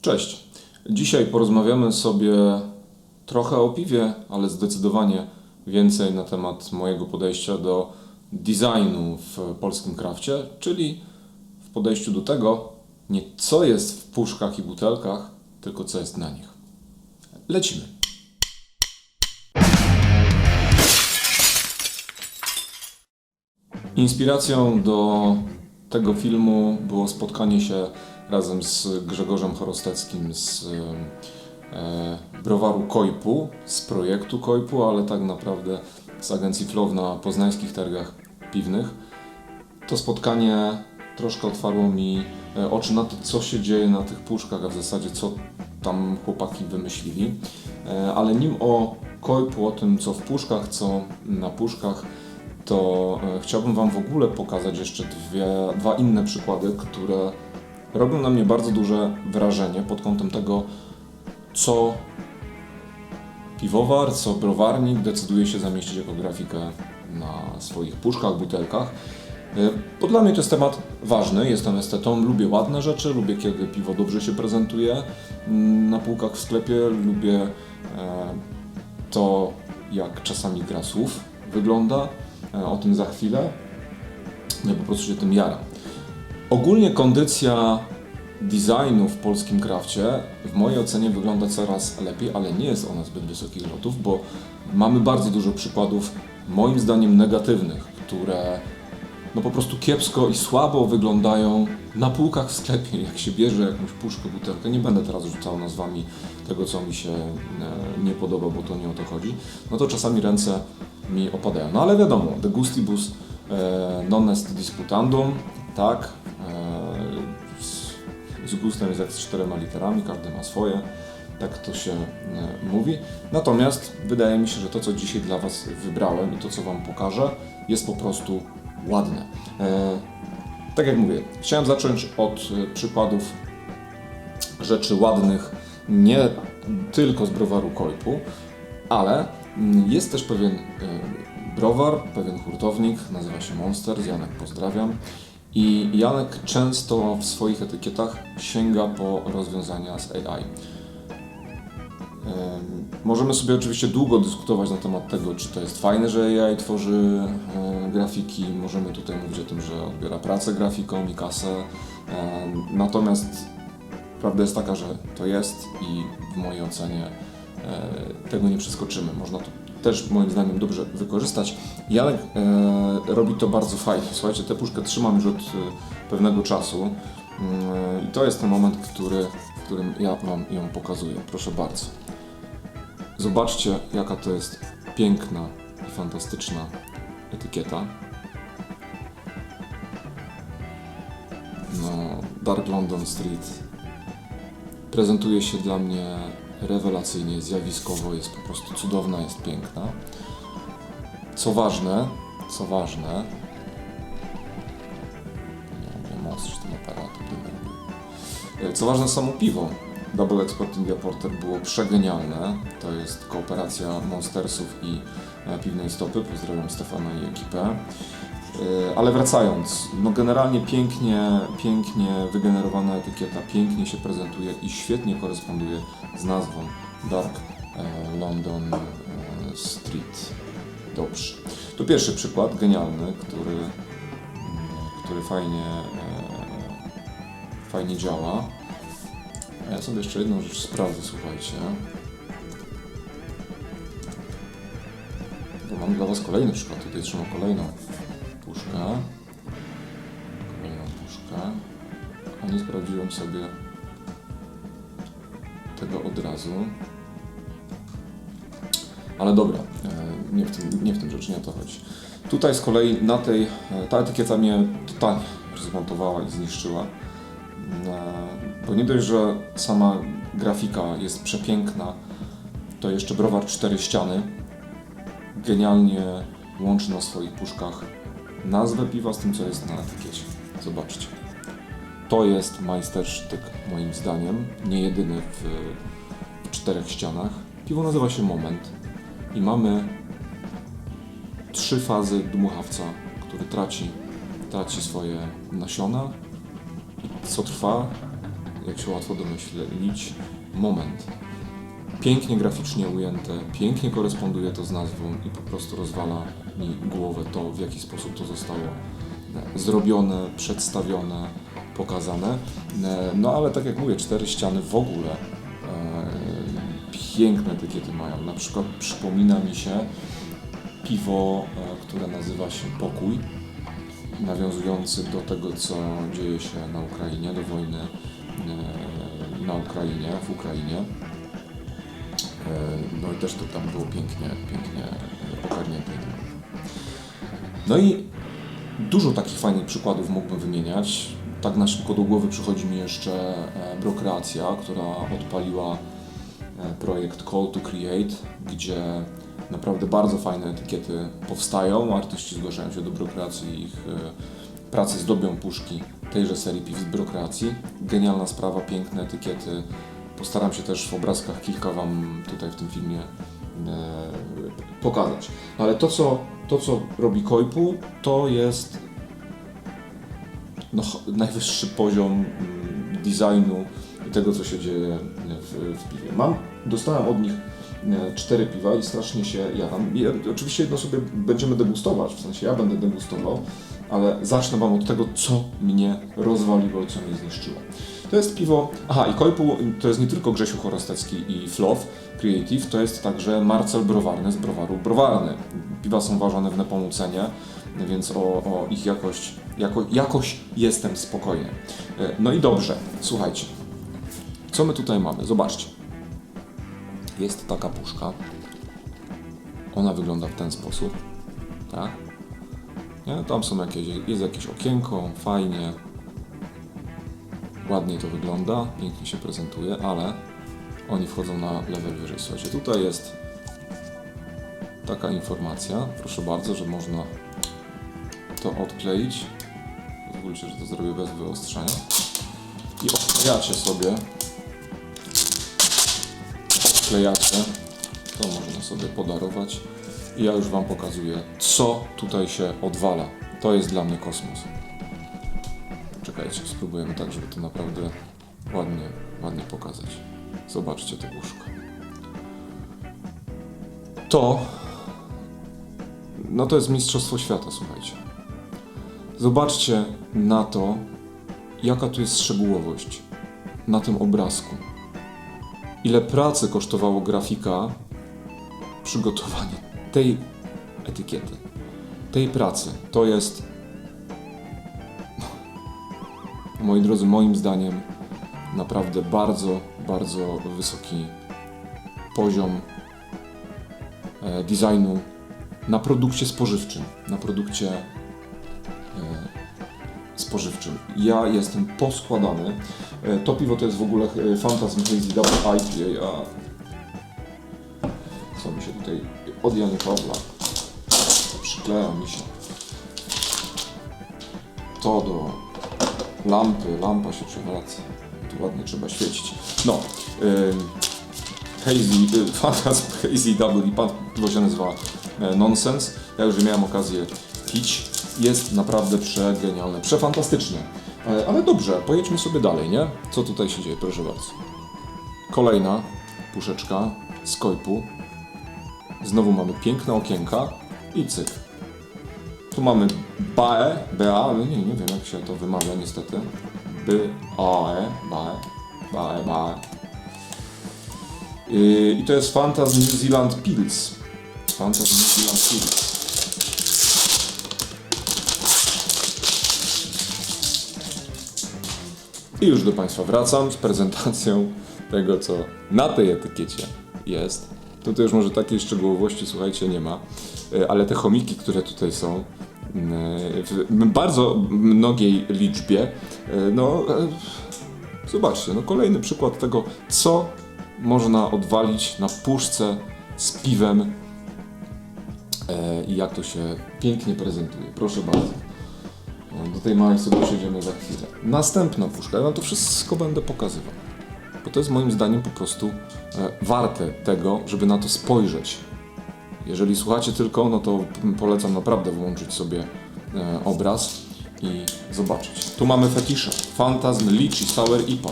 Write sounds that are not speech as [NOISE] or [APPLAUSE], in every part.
Cześć. Dzisiaj porozmawiamy sobie trochę o piwie, ale zdecydowanie więcej na temat mojego podejścia do designu w polskim krafcie, czyli w podejściu do tego, nie co jest w puszkach i butelkach, tylko co jest na nich. Lecimy. Inspiracją do tego filmu było spotkanie się razem z Grzegorzem Chorosteckim z e, browaru Kojpu, z projektu Kojpu, ale tak naprawdę z agencji Flow na poznańskich targach piwnych. To spotkanie troszkę otwarło mi e, oczy na to, co się dzieje na tych puszkach, a w zasadzie co tam chłopaki wymyślili. E, Ale nim o Kojpu, o tym co w puszkach, co na puszkach, to e, chciałbym Wam w ogóle pokazać jeszcze dwie, dwa inne przykłady, które robią na mnie bardzo duże wrażenie pod kątem tego, co piwowar, co browarnik decyduje się zamieścić jako grafikę na swoich puszkach, butelkach. E, Bo dla mnie to jest temat ważny, jestem estetą, lubię ładne rzeczy, lubię kiedy piwo dobrze się prezentuje mm, na półkach w sklepie, lubię e, to jak czasami gra słów wygląda, e, o tym za chwilę. Ja po prostu się tym jaram. Ogólnie kondycja designu w polskim krafcie w mojej ocenie wygląda coraz lepiej, ale nie jest ona zbyt wysokich lotów, bo mamy bardzo dużo przykładów moim zdaniem negatywnych, które no po prostu kiepsko i słabo wyglądają na półkach w sklepie, jak się bierze jakąś puszkę, butelkę. Nie będę teraz rzucał nazwami tego, co mi się e, nie podoba, bo to nie o to chodzi. No to czasami ręce mi opadają. No ale wiadomo, de gustibus e, non est disputandum, tak. E, z, z gustem jest jak z czterema literami, każdy ma swoje. Tak to się e, mówi. Natomiast wydaje mi się, że to, co dzisiaj dla Was wybrałem i to, co Wam pokażę, jest po prostu ładne. E, tak jak mówię, chciałem zacząć od przykładów rzeczy ładnych, nie tylko z browaru Kojpu, ale mm, jest też pewien browar, pewien hurtownik, nazywa się Monster, Janek pozdrawiam. I Janek często w swoich etykietach sięga po rozwiązania z AI. Em, Możemy sobie oczywiście długo dyskutować na temat tego, czy to jest fajne, że AI tworzy grafiki. Możemy tutaj mówić o tym, że odbiera pracę grafikom i kasę. Natomiast prawda jest taka, że to jest i w mojej ocenie e, tego nie przeskoczymy. Można to też moim zdaniem dobrze wykorzystać. Janek e, robi to bardzo fajnie. Słuchajcie, tę puszkę trzymam już od e, pewnego czasu Mm, i to jest ten moment, który, w którym ja Wam ją pokazuję. Proszę bardzo. Zobaczcie, jaka to jest piękna i fantastyczna etykieta. No, Dark London Street prezentuje się dla mnie rewelacyjnie, zjawiskowo, jest po prostu cudowna, jest piękna. Co ważne, co ważne, nie wiem, tym aparatem denerwuje. E, Co ważne, samo piwo. Double Export India Porter było przegenialne. To jest kooperacja Monstersów i e, Piwnej Stopy. Pozdrawiam Stefana i ekipę. E, Ale wracając, no generalnie pięknie, pięknie wygenerowana etykieta, pięknie się prezentuje i świetnie koresponduje z nazwą Dark e, London e, Street. Dobrze. Tu pierwszy przykład, genialny, który, mm, który fajnie, fajnie działa. A ja sobie jeszcze jedną rzecz sprawdzę, słuchajcie. Bo mam dla Was kolejny przykład. Tutaj trzymam kolejną puszkę. Kolejną puszkę. A nie sprawdziłem sobie tego od razu. Ale dobra, e, nie w tym, nie w tym rzecz, nie o to chodzi. Tutaj z kolei na tej, e, ta etykieta mnie totalnie zmontowała i zniszczyła. E, Bo nie dość, że sama grafika jest przepiękna, to jeszcze browar cztery ściany genialnie łączy na swoich puszkach nazwę piwa z tym, co jest na etykiecie. Zobaczcie. To jest majstersztyk moim zdaniem, nie jedyny w, w czterech ścianach. Piwo nazywa się Moment i mamy trzy fazy dmuchawca, który traci, traci swoje nasiona i co trwa jak się łatwo domyślić, moment. Pięknie graficznie ujęte, pięknie koresponduje to z nazwą i po prostu rozwala mi głowę to, w jaki sposób to zostało e, zrobione, przedstawione, pokazane. E, No ale tak jak mówię, cztery ściany w ogóle e, piękne etykiety mają. Na przykład przypomina mi się piwo, które nazywa się Pokój, nawiązujący do tego, co dzieje się na Ukrainie, do wojny na Ukrainie, w Ukrainie. No i też to tam było pięknie, pięknie ogarnięte. No i dużo takich fajnych przykładów mógłbym wymieniać. Tak na szybko do głowy przychodzi mi jeszcze e, Brokreacja, która odpaliła e, projekt Call to Create, gdzie naprawdę bardzo fajne etykiety powstają. Artyści zgłaszają się do Brokreacji, ich e, prace zdobią puszki tejże serii piw z Brokreacji. Genialna sprawa, piękne etykiety. Postaram się też w obrazkach kilka Wam tutaj w tym filmie pokazać. Ale to co, to, co robi Koipu, to jest no, najwyższy poziom mm, designu i tego, co się dzieje w, w piwie. Mam, dostałem od nich e, cztery piwa i strasznie się jaram. Ja, oczywiście jedno sobie będziemy degustować, w sensie ja będę degustował, ale zacznę Wam od tego, co mnie rozwaliło, co mnie zniszczyło. To jest piwo, aha i Koipu to jest nie tylko Grzesiu Chorostecki i Flow Creative, to jest także Marcel Browarny z browaru Browarny. Piwa są ważone w Nepomucenie, więc o, o ich jakość, jako, jakoś jestem spokojny. E, No i dobrze, słuchajcie, co my tutaj mamy? Zobaczcie. Jest taka puszka. Ona wygląda w ten sposób. Tak? Nie? Tam są jakieś, jest jakieś okienko, fajnie. Ładnie to wygląda, pięknie się prezentuje, ale oni wchodzą na level wyżej. Słuchajcie, tutaj jest taka informacja. Proszę bardzo, że można to odkleić. Pozwólcie, że to zrobię bez wyostrzenia. I odklejacie sobie. Odklejacie. To można sobie podarować. I ja już Wam pokazuję, co tutaj się odwala. To jest dla mnie kosmos. Czekajcie, spróbujemy tak, żeby to naprawdę ładnie, ładnie pokazać. Zobaczcie tę puszkę. To, no to jest Mistrzostwo Świata, słuchajcie. Zobaczcie na to, jaka tu jest szczegółowość na tym obrazku. Ile pracy kosztowało grafika przygotowanie tej etykiety, tej pracy. To jest, moi drodzy, moim zdaniem naprawdę bardzo, bardzo wysoki poziom e, designu na produkcie spożywczym, na produkcie e, spożywczym. Ja jestem poskładany. E, To piwo to jest w ogóle Phantasm Hazy Double IPA, a co mi się tutaj od Jany Pawła przykleja mi się to do lampy, lampa się przewraca. Tu ładnie trzeba świecić. No, ym, Hazy, y, [LAUGHS] Phantasm Hazy Double i pan piwo się nazywa e, Nonsense. Ja już miałem okazję pić. Jest naprawdę przegenialne, przefantastyczne. E, ale dobrze, pojedźmy sobie dalej, nie? Co tutaj się dzieje, proszę bardzo. Kolejna puszeczka z Koipu. Znowu mamy piękne okienka i cyk. Tu mamy BAE, BA, nie, nie wiem jak się to wymawia niestety. B, A, E, BAE, BAE, BAE. Yy, I to jest Fantas New Zealand Pils. Fantas New Zealand Pils. I już do Państwa wracam z prezentacją tego, co na tej etykiecie jest. Tutaj już może takiej szczegółowości, słuchajcie, nie ma, E, ale te chomiki, które tutaj są, w bardzo mnogiej liczbie, e, no e, zobaczcie, no kolejny przykład tego, co można odwalić na puszce z piwem e, i jak to się pięknie prezentuje. Proszę bardzo. Do tej małej sobie przejdziemy za chwilę. Następna puszka, ja wam to wszystko będę pokazywał. Bo to jest moim zdaniem po prostu warte tego, żeby na to spojrzeć. Jeżeli słuchacie tylko, no to polecam naprawdę włączyć sobie e, obraz i zobaczyć. Tu mamy fetisze. Phantasm Lychee Sour IPA.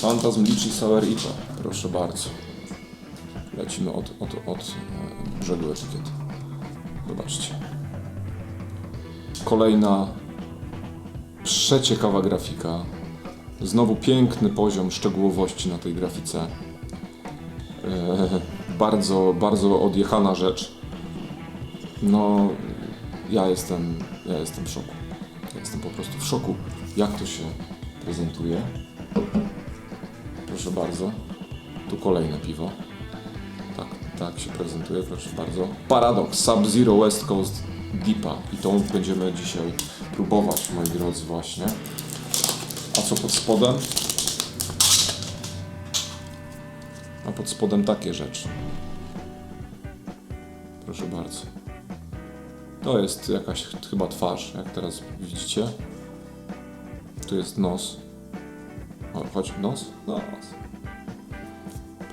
Phantasm Litchi Sour IPA. Proszę bardzo. Lecimy od, od, od e, brzegu etykiety. Zobaczcie. Kolejna przeciekawa grafika. Znowu piękny poziom szczegółowości na tej grafice. E, bardzo, bardzo odjechana rzecz. No, ja jestem, ja jestem w szoku. Ja jestem po prostu w szoku, jak to się prezentuje. Proszę bardzo. Tu kolejne piwo. Tak, tak się prezentuje, proszę bardzo. Paradox Sub-Zero West Coast Deepa. I to będziemy dzisiaj próbować, moi drodzy, właśnie. A co pod spodem? A pod spodem takie rzeczy. Proszę bardzo. To jest jakaś ch- chyba twarz, jak teraz widzicie. Tu jest nos. Chodź, nos? Nos.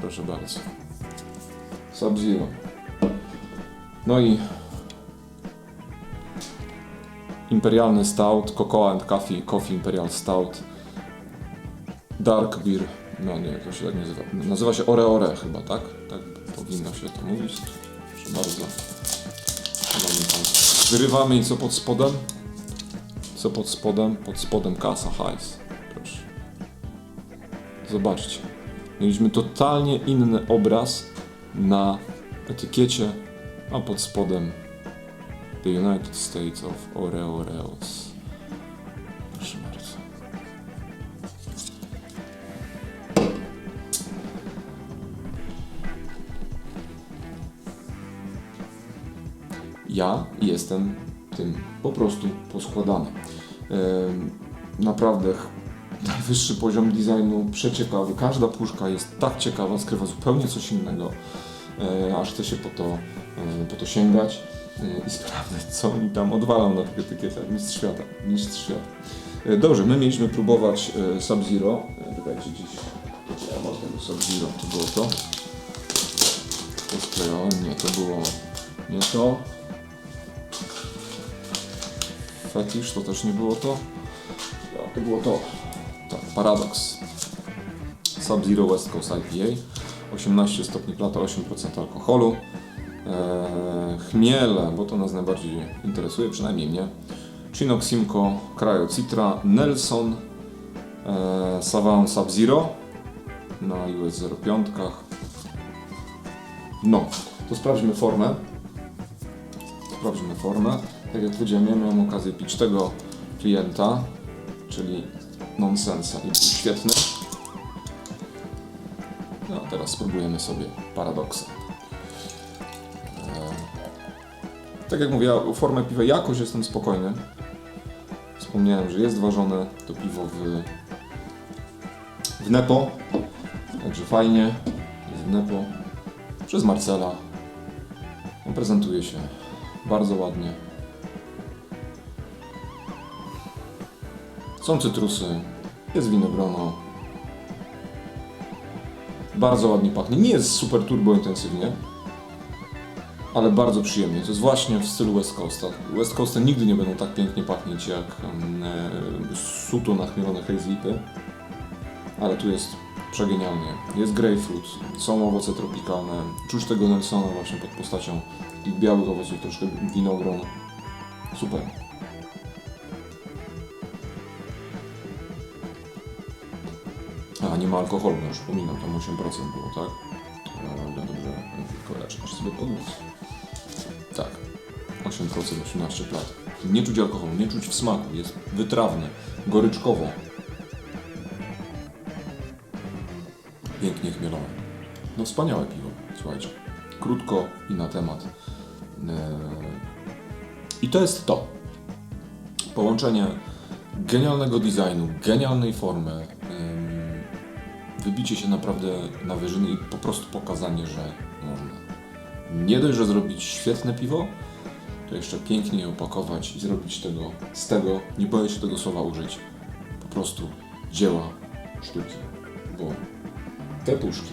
Proszę bardzo. Sub-Zero. No i Imperialny Stout, Cocoa and Coffee, Coffee Imperial Stout, Dark Beer, no nie, to się tak nazywa. Nazywa się Ore Ore chyba, tak? Tak powinno się to mówić. Proszę bardzo. Wyrywamy i co pod spodem? Co pod spodem? Pod spodem kasa, hajs. Proszę. Zobaczcie. Mieliśmy totalnie inny obraz na etykiecie, a pod spodem The United States of Oreoreos. Ja jestem tym po prostu poskładany. Naprawdę najwyższy poziom designu, przeciekawy. Każda puszka jest tak ciekawa, skrywa zupełnie coś innego, e, aż chce się po to, e, po to sięgać e, i sprawdzać, co oni tam odwalą na tych etykietach. Mistrz świata, mistrz świata. Dobrze, my mieliśmy próbować Sub-Zero. Czekajcie, gdzieś ja tego Sub-Zero, to było to. Nie, to było nie to. Fetisz, to też nie było to. To było to. Tak, Paradox. Sub-Zero West Coast IPA. 18 stopni plata, 8% alkoholu. Eee, chmiele, bo to nas najbardziej interesuje, przynajmniej mnie. Chinook Simcoe Cryo Citra, Nelson, eee, Savant Sub-Zero na US 05. No, to sprawdźmy formę. Sprawdźmy formę. Tak jak powiedziałem, ja miałem okazję pić tego klienta, czyli Nonsensa i był świetny. No, a teraz spróbujemy sobie paradoksa. Eee, Tak jak mówię, o formę piwa jakoś jestem spokojny. Wspomniałem, że jest ważone to piwo w, w Nepo, także fajnie, w Nepo, przez Marcela. On prezentuje się bardzo ładnie. Są cytrusy, jest winogrono. Bardzo ładnie pachnie. Nie jest super turbo intensywnie, ale bardzo przyjemnie. To jest właśnie w stylu West Coasta. West Coasty nigdy nie będą tak pięknie pachnieć jak e, suto nachmielone hazy ipy, ale tu jest przegenialnie. Jest grapefruit, są owoce tropikalne, czuć tego Nelsona właśnie pod postacią tych białych owoców, troszkę winogron. Super. Nie ma alkoholu, no już pominam, tam 8% było, tak? O, ile dobrze, raczej aż sobie podniósł. Tak, 8%, 18 plat. Nie czuć alkoholu, nie czuć w smaku, jest wytrawny, goryczkowo. Pięknie chmielone. No wspaniałe piwo, słuchajcie. Krótko i na temat. Eee, I to jest to. Połączenie genialnego designu, genialnej formy, wybicie się naprawdę na wyżyny i po prostu pokazanie, że można. Nie dość, że zrobić świetne piwo, to jeszcze pięknie je opakować i zrobić tego, z tego, nie boję się tego słowa użyć, po prostu dzieła sztuki. Bo te puszki,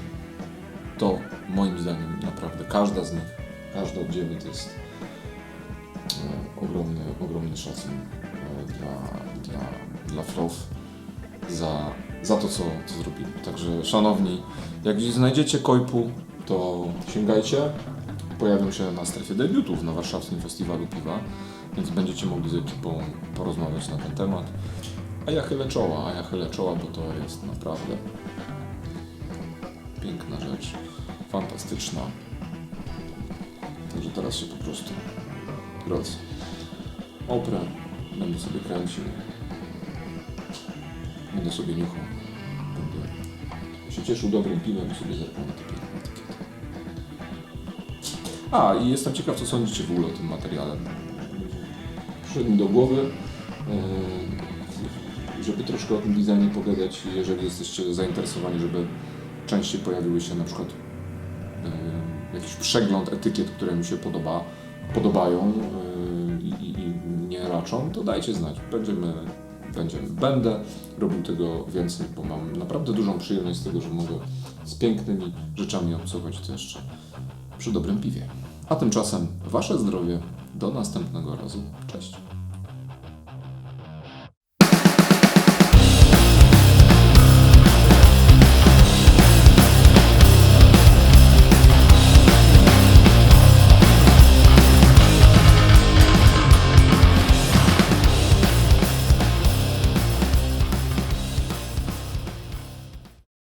to moim zdaniem naprawdę każda z nich, każda od to jest e, ogromny, ogromny szacun e, dla, dla, dla Flow za, za to, co, co zrobili. Także szanowni, jak znajdziecie Kojpu, to sięgajcie. Pojawią się na strefie debiutów na warszawskim festiwalu piwa, więc będziecie mogli z ekipą porozmawiać na ten temat. A ja chylę czoła, a ja chylę czoła, bo to jest naprawdę piękna rzecz, fantastyczna. Także teraz się po prostu roz oprę, będę sobie kręcił, będę sobie niuchał, będę się cieszył dobrym piwem i sobie zerkał na te etykiety. A, i jestem ciekaw, co sądzicie w ogóle o tym materiale. Przyszedł mi do głowy, yy, żeby troszkę o tym designie pogadać, jeżeli jesteście zainteresowani, żeby częściej pojawiły się na przykład yy, jakiś przegląd etykiet, które mi się podoba, podobają yy, i, i, i nie raczą, to dajcie znać. Będziemy, będziemy, będę robił tego więcej, bo mam naprawdę dużą przyjemność z tego, że mogę z pięknymi rzeczami obcować to jeszcze przy dobrym piwie. A tymczasem Wasze zdrowie. Do następnego razu. Cześć.